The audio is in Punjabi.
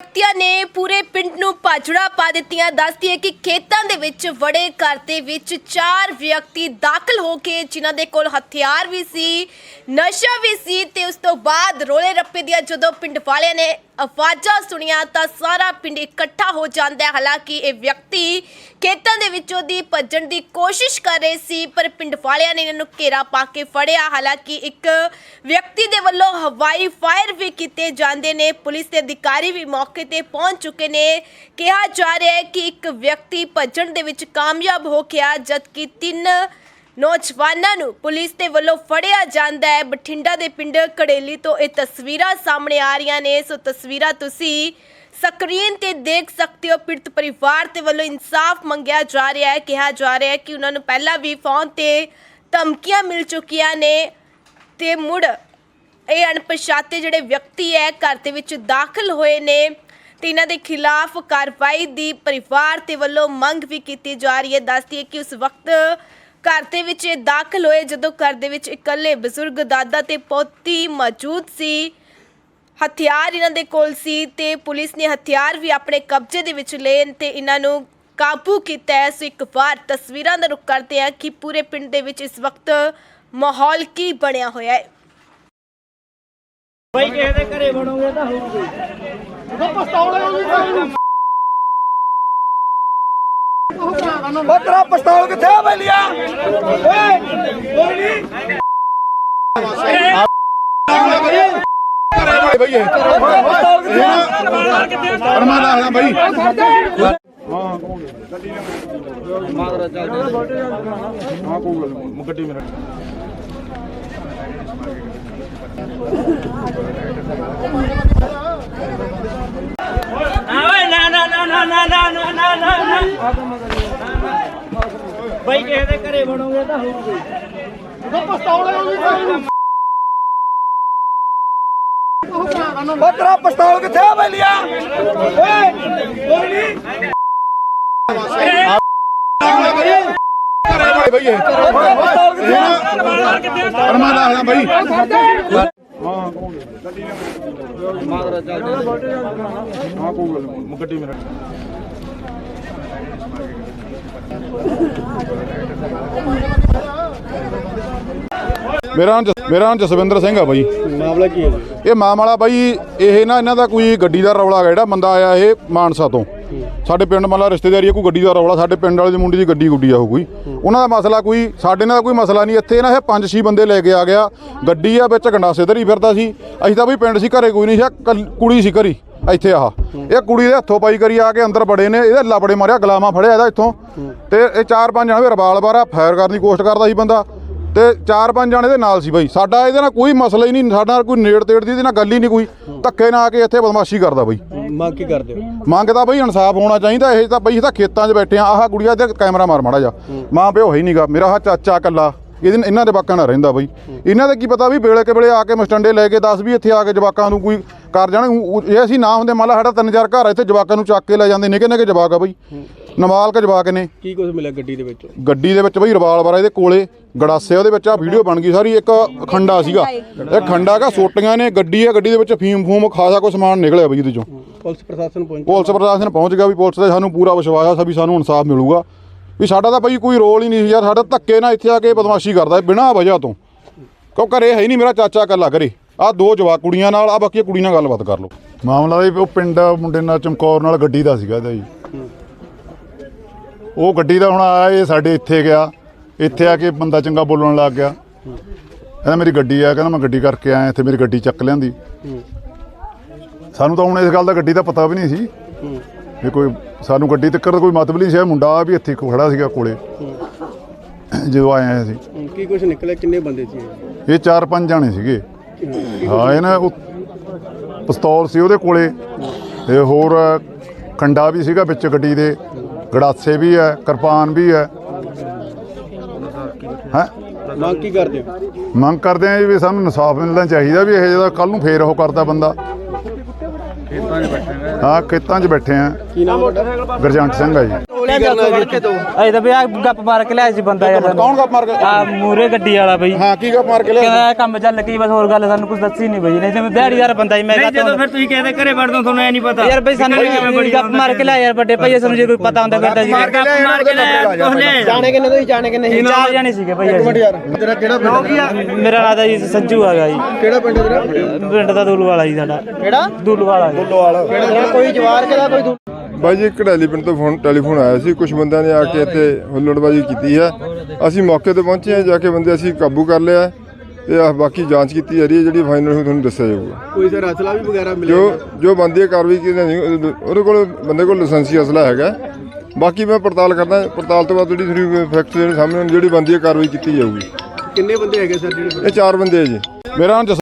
ਵਿਅਕਤੀਆਂ ਨੇ ਪੂਰੇ ਪਿੰਡ ਨੂੰ ਪਾਜੜਾ ਪਾ ਦਿੱਤੀਆਂ। ਦੱਸਦੀ ਹੈ ਕਿ ਖੇਤਾਂ ਦੇ ਵਿੱਚ ਵੜੇ ਘਰ ਦੇ ਵਿੱਚ ਚਾਰ ਵਿਅਕਤੀ ਦਾਖਲ ਹੋ ਕੇ ਜਿਨ੍ਹਾਂ ਦੇ ਕੋਲ ਹਥਿਆਰ ਵੀ ਸੀ, ਨਸ਼ਾ ਵੀ ਸੀ ਤੇ ਉਸ ਤੋਂ ਬਾਅਦ ਰੋਲੇ ਰੱਪੇ ਦੀਆਂ ਜਦੋਂ ਪਿੰਡ ਵਾਲਿਆਂ ਨੇ ਆਵਾਜ਼ਾਂ ਸੁਣੀਆਂ ਤਾਂ ਸਾਰਾ ਪਿੰਡ ਇਕੱਠਾ ਹੋ ਜਾਂਦਾ ਹੈ। ਹਾਲਾਂਕਿ ਇਹ ਵਿਅਕਤੀ ਖੇਤਾਂ ਦੇ ਵਿੱਚੋਂ ਦੀ ਭੱਜਣ ਦੀ ਕੋਸ਼ਿਸ਼ ਕਰ ਰਹੇ ਸੀ, ਪਰ ਪਿੰਡ ਵਾਲਿਆਂ ਨੇ ਇਹਨਾਂ ਨੂੰ ਘੇਰਾ ਪਾ ਕੇ ਫੜਿਆ। ਹਾਲਾਂਕਿ ਇੱਕ ਵਿਅਕਤੀ ਦੇ ਵੱਲੋਂ ਹਵਾਈ ਫਾਇਰ ਵੀ ਕੀਤੇ ਜਾਂਦੇ ਨੇ। ਪੁਲਿਸ ਦੇ ਅਧਿਕਾਰੀ ਵੀ ਮੌਕੇ ਤੇ ਪਹੁੰਚ ਚੁੱਕੇ ਨੇ। ਕਿਹਾ ਜਾ ਰਿਹਾ ਹੈ ਕਿ ਇੱਕ ਵਿਅਕਤੀ ਭੱਜਣ ਦੇ ਵਿੱਚ ਕਾਮਯਾਬ ਹੋ ਗਿਆ ਜਦਕਿ ਤਿੰਨ ਨੌਜਵਾਨਾਂ ਨੂੰ ਪੁਲਿਸ ਦੇ ਵੱਲੋਂ ਫੜਿਆ ਜਾਂਦਾ ਹੈ। ਬਠਿੰਡਾ ਦੇ ਪਿੰਡ ਕੜੇਲੀ ਤੋਂ ਇਹ ਤਸਵੀਰਾਂ ਸਾਹਮਣੇ ਆ ਰਹੀਆਂ ਨੇ। ਸੋ ਤਸਵੀਰਾਂ ਤੁਸੀਂ ਸਕਰੀਨ ਤੇ ਦੇਖ ਸਕਦੇ ਹੋ। ਪੀੜਤ ਪਰਿਵਾਰ ਦੇ ਵੱਲੋਂ ਇਨਸਾਫ ਮੰਗਿਆ ਜਾ ਰਿਹਾ ਹੈ। ਕਿਹਾ ਜਾ ਰਿਹਾ ਹੈ ਕਿ ਉਹਨਾਂ ਨੂੰ ਪਹਿਲਾਂ ਵੀ ਫੋਨ ਤੇ ਧਮਕੀਆਂ ਮਿਲ ਚੁੱਕੀਆਂ ਨੇ ਤੇ ਮੁੜ ਇਹ ਅਣਪਛਾਤੇ ਜਿਹੜੇ ਵਿਅਕਤੀ ਹੈ, ਘਰ ਦੇ ਵਿੱਚ ਦਾਖਲ ਹੋਏ ਨੇ ਤੇ ਇਹਨਾਂ ਦੇ ਖਿਲਾਫ ਕਾਰਵਾਈ ਦੀ ਪਰਿਵਾਰ ਦੇ ਵੱਲੋਂ ਮੰਗ ਵੀ ਕੀਤੀ ਜਾ ਰਹੀ ਹੈ। ਦੱਸਦੀ ਹੈ ਕਿ ਉਸ ਵਕਤ ਘਰ ਦੇ ਵਿੱਚ ਇਹ ਦਾਖਲ ਹੋਏ ਜਦੋਂ ਘਰ ਦੇ ਵਿੱਚ ਇਕੱਲੇ ਬਜ਼ੁਰਗ ਦਾਦਾ ਤੇ ਪੋਤੀ ਮੌਜੂਦ ਸੀ। ਹਥਿਆਰ ਇਹਨਾਂ ਦੇ ਕੋਲ ਸੀ ਤੇ ਪੁਲਿਸ ਨੇ ਹਥਿਆਰ ਵੀ ਆਪਣੇ ਕਬਜ਼ੇ ਦੇ ਵਿੱਚ ਲਏ ਤੇ ਇਹਨਾਂ ਨੂੰ ਕਾਬੂ ਕੀਤਾ ਹੈ। ਸੋ ਇੱਕ ਵਾਰ ਤਸਵੀਰਾਂ ਦਾ ਰੁਖ ਕਰਦੇ ਹਾਂ ਕਿ ਪੂਰੇ ਪਿੰਡ ਦੇ ਵਿੱਚ ਇਸ ਵਕਤ ਮਾਹੌਲ ਕੀ ਬਣਿਆ ਹੋਇਆ ਹੈ। ਬਾਈ ਕਿਸੇ ਦੇ ਘਰੇ ਬਣੋਗੇ ਤਾਂ ਹੋਊਗੀ। ਉਹ ਉਹ ਤੇਰਾ ਪਿਸਤੌਲ ਕਿੱਥੇ ਆ ਬੈਲੀਆ? ਓਏ, ਕੋਈ ਨਹੀਂ ਬਈ ਪਰਮਾ ਦਾ ਹੈ ਬਈ ਹਾਂ ਕੋਲ ਗੱਡੀ ਮੇਰਾ ਆਵੇ ਨਾ ਨਾ ਨਾ ਨਾ ਨਾ ਨਾ ਨਾ। ਬਈ ਕਿਸੇ ਦੇ ਘਰੇ ਬਣੋਗੇ ਤਾਂ ਹੋਊਗੀ। ਉਹ ਪਸਤੌਲ ਹੈ ਉਹਦੀ ਉਹ ਤੇਰਾ ਪਸਤੌਲ ਕਿੱਥੇ ਆ ਬਈ ਲਿਆ ਓਏ ਕੋਈ ਨਹੀਂ ਬਈ ਪਰਮਾ ਦਾ ਹਾਂ ਬਈ ਹਾਂ ਕੋਲ ਗੱਡੀ ਮੇਰਾ। ਮੇਰਾ ਨਾਮ ਜਸ- ਮੇਰਾ ਨਾਮ ਜਸਵਿੰਦਰ ਸਿੰਘ ਆ ਬਾਈ। ਮਾਮਲਾ ਕੀ ਹੈ ਜੀ? ਇਹ ਮਾਮਲਾ ਬਾਈ ਇਹ ਨਾ ਇਹਨਾਂ ਦਾ ਕੋਈ ਗੱਡੀ ਦਾ ਰੌਲਾ ਹੈਗਾ ਜਿਹੜਾ ਬੰਦਾ ਆਇਆ ਇਹ ਮਾਨਸਾ ਤੋਂ। ਸਾਡੇ ਪਿੰਡ ਮਤਲਬ ਰਿਸ਼ਤੇਦਾਰੀ ਹੈ ਕੋਈ ਗੱਡੀ ਦਾ ਰੌਲਾ ਸਾਡੇ ਪਿੰਡ ਵਾਲੇ ਦੀ ਮੁੰਡੀ ਦੀ ਗੱਡੀ ਗੁੱਡੀ ਆ ਉਹ ਕੋਈ। ਉਹਨਾਂ ਦਾ ਮਸਲਾ ਕੋਈ ਸਾਡੇ ਨਾਲ ਕੋਈ ਮਸਲਾ ਨਹੀਂ। ਇੱਥੇ ਨਾ ਇਹ ਪੰਜ ਛੇ ਬੰਦੇ ਲੈ ਕੇ ਆ ਗਿਆ। ਗੱਡੀ ਆ ਵਿੱਚ ਗੰਡਾਸੇ ਧਰੀ ਫਿਰਦਾ ਸੀ। ਅਸੀਂ ਤਾਂ ਬਈ ਪਿੰਡ ਸੀ ਘਰੇ ਕੋਈ ਨਹੀਂ ਸੀ ਆਹ ਕੱਲ- ਕੁੜੀ ਸੀ ਘਰੀ। ਇੱਥੇ ਆਹ। ਇਹ ਕੁੜੀ ਦੇ ਹੱਥੋਂ ਪਾਈ ਕਰੀ ਆ ਕੇ ਅੰਦਰ ਬੜੇ ਨੇ ਇਹਦੇ ਲਾਬੜੇ ਮਾਰਿਆ ਗਲਾਮਾ ਫੜਿਆ ਇਹਦਾ ਇੱਥੋਂ। ਤੇ ਇਹ ਚਾਰ ਪੰਜ ਜਣੇ ਰਿਵਾਲਵਰ ਆ ਫਾਇਰ ਕਰਨ ਦੀ ਕੋਸ਼ਿਸ਼ ਕਰਦਾ ਸੀ ਬੰਦਾ। ਤੇ ਚਾਰ ਪੰਜ ਜਣੇ ਦੇ ਨਾਲ ਸੀ ਬਾਈ। ਸਾਡਾ ਇਹਦੇ ਨਾਲ ਕੋਈ ਮਸਲਾ ਹੀ ਨਹੀਂ ਸਾਡਾ ਕੋਈ ਨੇੜ ਤੇੜ ਦੀ ਇਹਦੇ ਨਾਲ ਗੱਲ ਹੀ ਨਹੀਂ ਕੋਈ। ਧੱਕੇ ਨਾਲ ਆ ਕੇ ਇੱਥੇ ਬਦਮਾਸ਼ੀ ਕਰਦਾ ਬਾਈ। ਮੰਗ ਕੀ ਕਰਦੇ ਹੋ? ਮੰਗਦਾ ਬਈ ਇਨਸਾਫ ਹੋਣਾ ਚਾਹੀਦਾ ਇਹ ਤਾਂ ਬਈ ਇਹ ਤਾਂ ਖੇਤਾਂ 'ਚ ਬੈਠੇ ਆ ਆਹ ਗੁੜੀਆ ਤੇ ਕੈਮਰਾ ਮਾਰ ਮਾੜਾ ਜਾ ਮਾਂ ਪਿਓ ਹੈ ਹੀ ਨਹੀਂਗਾ ਮੇਰਾ ਆਹ ਚਾਚਾ ਕੱਲਾ ਇਹਦੇ ਇਹਨਾਂ ਦੇ ਬਾਕਾਂ ਨਾਲ ਰਹਿੰਦਾ ਬਈ। ਇਹਨਾਂ ਦੇ ਕੀ ਪਤਾ ਵੀ ਵੇਲੇ ਕੇ ਵੇਲੇ ਆ ਕੇ ਮਸਟੰਡੇ ਲੈ ਕੇ 10 ਵੀ ਇੱਥੇ ਆ ਕੇ ਜਵਾਕਾਂ ਨੂੰ ਕੋਈ ਕਰ ਜਾਣ। ਇਹ ਅਸੀਂ ਨਾ ਹੁੰਦੇ ਮੰਨ ਲਾ ਸਾਡਾ ਤਿੰਨ ਚਾਰ ਘਰ ਆ ਇੱਥੇ ਜਵਾਕਾਂ ਨੂੰ ਚੱਕ ਕੇ ਲੈ ਜਾਂਦੇ ਨਿੱਕੇ ਨਿੱਕੇ ਜਵਾਕ ਆ ਬਈ। ਨਮਾਲਕ ਜਵਾਕ ਨੇ। ਕੀ ਕੁਝ ਮਿਲਿਆ ਗੱਡੀ ਦੇ ਵਿੱਚ? ਗੱਡੀ ਦੇ ਵਿੱਚ ਬਈ ਰਿਵਾਲਵਰ ਆ ਇਹਦੇ ਕੋਲੇ ਗੜਾਸੇ ਉਹਦੇ ਵਿੱਚ ਆ ਵੀਡੀਓ ਬਣ ਗਈ ਸਾਰੀ ਇੱਕ ਖੰਡਾ ਸੀਗਾ। ਇਹ ਖੰਡਾ ਕਾ ਸੋਟੀਆਂ ਨੇ ਗੱਡੀ ਆ ਗੱਡੀ ਦੇ ਵਿੱਚ ਫੀਮ ਫੂਮ ਖਾਸਾ ਕੋਈ ਸਮਾਨ ਨਿਕਲਿਆ ਬਈ ਇਹਦੇ ਚੋਂ। ਪੁਲਿਸ ਪ੍ਰਸ਼ਾਸਨ ਪਹੁੰਚ ਪੁਲਿਸ ਪ੍ਰਸ਼ਾਸਨ ਪਹੁੰਚ ਗਿਆ ਵੀ ਪੁਲਿਸ ਦਾ ਸਾਨੂੰ ਪੂਰਾ ਵਿਸ਼ਵਾਸ ਆ ਵੀ ਸਾਨੂੰ ਇਨਸਾਫ ਮਿਲੂਗਾ। ਵੀ ਸਾਡਾ ਤਾਂ ਬਈ ਕੋਈ ਰੋਲ ਹੀ ਨਹੀਂ ਸੀ ਯਾਰ ਸਾਡਾ ਧੱਕੇ ਨਾਲ ਇੱਥੇ ਆ ਕੇ ਬਦਮਾਸ਼ੀ ਕਰਦਾ ਬਿਨਾਂ ਵਜ੍ਹਾ ਤੋਂ। ਕਿਉਂ ਘਰੇ ਹੈ ਹੀ ਨਹੀਂ ਮੇਰਾ ਚਾਚਾ ਇਕੱਲਾ ਘਰੇ। ਆ ਦੋ ਜਵਾਕ ਕੁੜੀਆਂ ਨਾਲ ਆ ਬਾਕੀ ਕੁੜੀ ਨਾਲ ਗੱਲਬਾਤ ਕਰ ਲਓ। ਮਾਮਲਾ ਇਹ ਉਹ ਪਿੰਡ ਮੁੰਡੇ ਨਾਲ ਚਮਕੌਰ ਨਾਲ ਗੱਡੀ ਦਾ ਸੀਗਾ ਇਹਦਾ ਜੀ। ਉਹ ਗੱਡੀ ਦਾ ਹੁਣ ਆਇਆ ਇਹ ਸਾਡੇ ਇੱਥੇ ਗਿਆ। ਇੱਥੇ ਆ ਕੇ ਬੰਦਾ ਚੰਗਾ ਬੋਲਣ ਲੱਗ ਗਿਆ। ਕਹਿੰਦਾ ਮੇਰੀ ਗੱਡੀ ਆ ਕਹਿੰਦਾ ਮੈਂ ਗੱਡੀ ਕਰਕੇ ਆਇਆ ਇੱਥੇ ਮੇਰੀ ਗੱਡੀ ਚੱਕ ਲਿਆਂਦੀ। ਸਾਨੂੰ ਤਾਂ ਹੁਣ ਇਸ ਗੱਲ ਦਾ ਗੱਡੀ ਦਾ ਪਤਾ ਵੀ ਨਹੀਂ ਸੀ। ਵੀ ਕੋਈ ਸਾਨੂੰ ਗੱਡੀ ਤੱਕ ਕੋਈ ਮਤਲਬ ਨਹੀਂ ਸੀ। ਇਹ ਮੁੰਡਾ ਵੀ ਇੱਥੇ ਖੜਾ ਸੀਗਾ ਕੋਲੇ। ਜਦੋਂ ਆਏ ਹਾਂ ਅਸੀਂ। ਕੀ ਕੁਝ ਨਿਕਲਿਆ? ਕਿੰਨੇ ਬੰਦੇ ਸੀ ਇਹ? ਇਹ ਚਾਰ ਪੰਜ ਜਾਣੇ ਸੀਗੇ। ਹਾਂ ਇਹ ਨਾ ਉਹ ਪਿਸਤੌਲ ਸੀ ਉਹਦੇ ਕੋਲੇ। ਤੇ ਹੋਰ ਖੰਡਾ ਵੀ ਸੀਗਾ ਵਿੱਚ ਗੱਡੀ ਦੇ। ਗੜਾਸੇ ਵੀ ਹੈ ਕਿਰਪਾਨ ਵੀ ਹੈ। ਹੈ? ਮੰਗ ਕੀ ਕਰਦੇ ਹੋ? ਮੰਗ ਕਰਦੇ ਆ ਜੀ ਵੀ ਸਾਨੂੰ ਇਨਸਾਫ ਮਿਲਣਾ ਚਾਹੀਦਾ ਵੀ ਇਹ ਜਿਹੜਾ ਕੱਲ ਨੂੰ ਫੇਰ ਉਹ ਕਰਦਾ ਬੰਦਾ। ਹਾਂ ਖੇਤਾਂ 'ਚ ਬੈਠੇ ਆ। ਕੀ ਨਾਮ ਹੈ ਤੁਹਾਡਾ? ਗਰਜੰਟ ਸਿੰਘ ਆ ਜੀ। ਅਜੇ ਤਾਂ ਵੀ ਆ ਗੱਪ ਮਾਰ ਕੇ ਲਿਆ ਸੀ ਬੰਦਾ ਯਾਰ। ਕੌਣ ਗੱਪ ਮਾਰ ਕੇ ਆ ਮੂਰੇ ਗੱਡੀ ਵਾਲਾ ਬਈ। ਹਾਂ ਕੀ ਗੱਪ ਮਾਰ ਕੇ ਲਿਆ ਕਹਿੰਦਾ ਇਹ ਕੰਮ ਚੱਲ ਕੀ ਬਸ ਹੋਰ ਗੱਲ ਸਾਨੂੰ ਕੁਝ ਦੱਸੀ ਨਹੀਂ ਬਈ। ਨਹੀਂ ਤੇ ਮੈਂ ਦਿਹਾੜੀਦਾਰ ਬੰਦਾ ਹੀ ਮੈਂ ਕਹਤਾ ਜਦੋਂ ਫਿਰ ਤੁਸੀਂ ਕਹਿੰਦੇ ਘਰੇ ਵੜ ਦੋ ਤੁਹਾਨੂੰ ਐ ਨਹੀਂ ਪਤਾ। ਯਾਰ ਬਈ ਸਾਨੂੰ ਗੱਪ ਮਾਰ ਕੇ ਲਿਆ ਯਾਰ ਵੱਡੇ ਭਾਈ ਸਾਨੂੰ ਜੇ ਕੋਈ ਪਤਾ ਹੁੰਦਾ ਫਿਰ ਤਾਂ ਜੀ ਮਾਰ ਕੇ ਮਾਰ ਕੇ ਲੈ ਕੁਛ ਲੈ ਜਾਣੇ ਕਿੰਨੇ ਤੁਸੀਂ ਜਾਣੇ ਕਿੰਨੇ ਅਸੀਂ ਚਾਰ ਜਾਣੇ ਸੀਗੇ ਭਾਈ। ਯਾਰ ਤੇਰਾ ਕਿਹੜਾ ਪਿੰਡ ਮੇਰਾ ਨਾਂ ਤਾਂ ਜੀ ਸੰਜੂ ਹੈਗਾ ਜੀ। ਕਿਹੜਾ ਪਿੰਡ ਤੇਰਾ? ਪਿੰਡ ਦਾ ਦੂਲ ਵਾਲਾ ਜੀ ਸਾਡਾ। ਕਿਹੜਾ? ਦੂਲ ਵਾਲਾ ਜੀ। ਕਿਹੜਾ ਕੋਈ ਜਵਾਰ ਕਿਹਦਾ ਕੋਈ ਦੂ- ਬਾਈ ਜੀ ਕੜੈਲੀ ਪਿੰਡ ਤੋਂ ਫੋਨ ਟੈਲੀਫੋਨ ਆਇਆ ਸੀ ਕੁਝ ਬੰਦਿਆਂ ਨੇ ਆ ਕੇ ਇੱਥੇ ਹੁੱਲੜਬਾਜੀ ਕੀਤੀ ਹੈ। ਅਸੀਂ ਮੌਕੇ ਤੇ ਪਹੁੰਚੇ ਹਾਂ ਜਾ ਕੇ ਬੰਦੇ ਅਸੀਂ ਕਾਬੂ ਕਰ ਲਿਆ ਹੈ ਤੇ ਆਹ ਬਾਕੀ ਜਾਂਚ ਕੀਤੀ ਜਾ ਰਹੀ ਹੈ ਜਿਹੜੀ ਫਾਈਨਲ ਤੁਹਾਨੂੰ ਦੱਸਿਆ ਜਾਊਗਾ। ਕੋਈ ਸਰ ਅਸਲਾ ਵੀ ਵਗੈਰਾ ਮਿਲਿਆ ਜੋ ਜੋ ਬੰਦੀ ਕਾਰਵਾਈ ਕੀਤੀ ਨਹੀਂ ਉਹਦੇ- ਉਹਦੇ ਕੋਲ ਬੰਦੇ ਕੋਲ ਲਾਇਸੈਂਸੀ ਅਸਲਾ ਹੈਗਾ ਬਾਕੀ ਮੈਂ ਪੜਤਾਲ ਕਰਦਾ ਪੜਤਾਲ ਤੋਂ ਬਾਅਦ ਜਿਹੜੀ ਥੋੜੀ ਫੈਕਟ ਜਿਹੜੇ ਸਾਹਮਣੇ ਆਉਣ, ਜਿਹੜੀ ਬੰਦੀ ਕਾਰਵਾਈ ਕੀਤੀ ਜਾਊਗੀ। ਕਿੰਨੇ ਬੰਦੇ ਹੈਗੇ ਸਰ ਜਿਹੜੇ ਇਹ ਚਾਰ ਬੰਦੇ ਆ ਜੀ। ਮੇਰਾ ਨਾਮ ਜਸ